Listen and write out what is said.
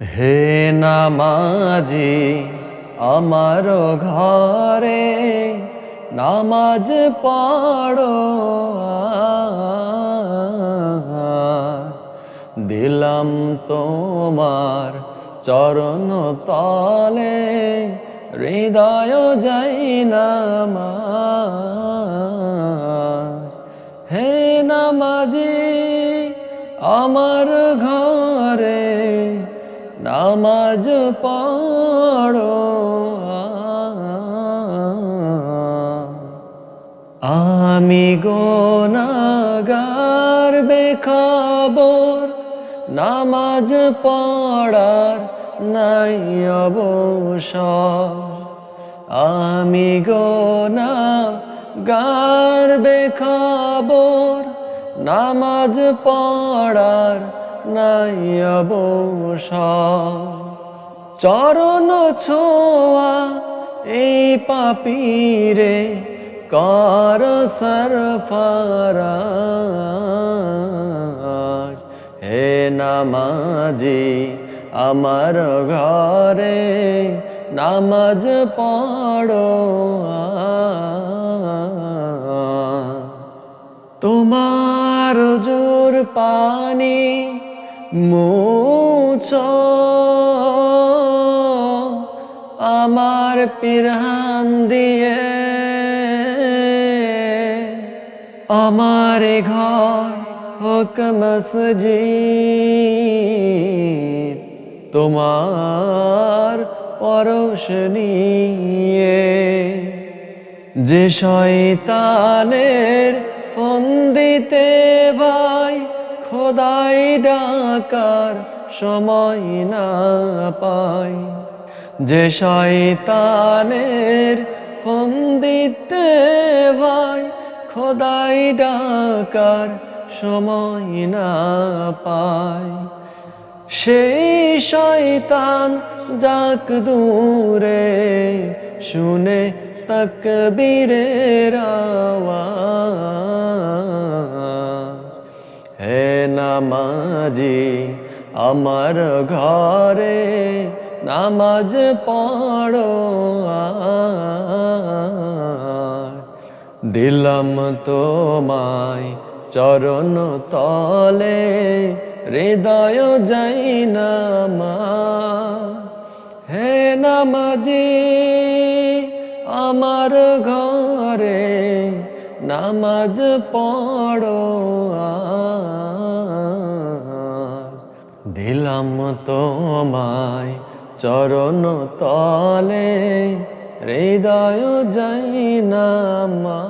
হে নামাজি আমার ঘরে নামাজ পড়ো। দিলাম তোমার চরণ তলে, হৃদয় যাই নামাজ। হে নামাজি আমার ঘরে নামাজ পড়ো। আমি গোনাগার বেখাবর নামাজ পড়ার নাই অবসর। আমি গোনাগার বেখাবর নামাজ পড়ার নাই অবসর। চরণ ছোয়া এই পাপীরে কর সরফরাজ। হে নামাজি, আমার ঘরে নামাজ পড়ো তোমার জোর পানি মুছ। আমার পিরহান দিয়ে আমার ঘর হোক মসজিদ তোমার পরশ নিয়ে। যে শয়তানের ফন্দিতে ভাই খোদাই ডাকার সময় না পাই। যে শয়তানের ফন্দিতে ভাই, খোদাই ডাকার সময় না পায় সেই শয়তান যাক দূরে, শুনে তকবীরের নামাজি আমার ঘরে নামাজ পড়ো। দিলাম তোমায় চরণ তলে, হৃদয় যাই নামা হে নামাজি, আমার ঘরে নামাজ পড়ো আজ। দিলাম তোমায় চরণ তলে হৃদয় যাই নামা।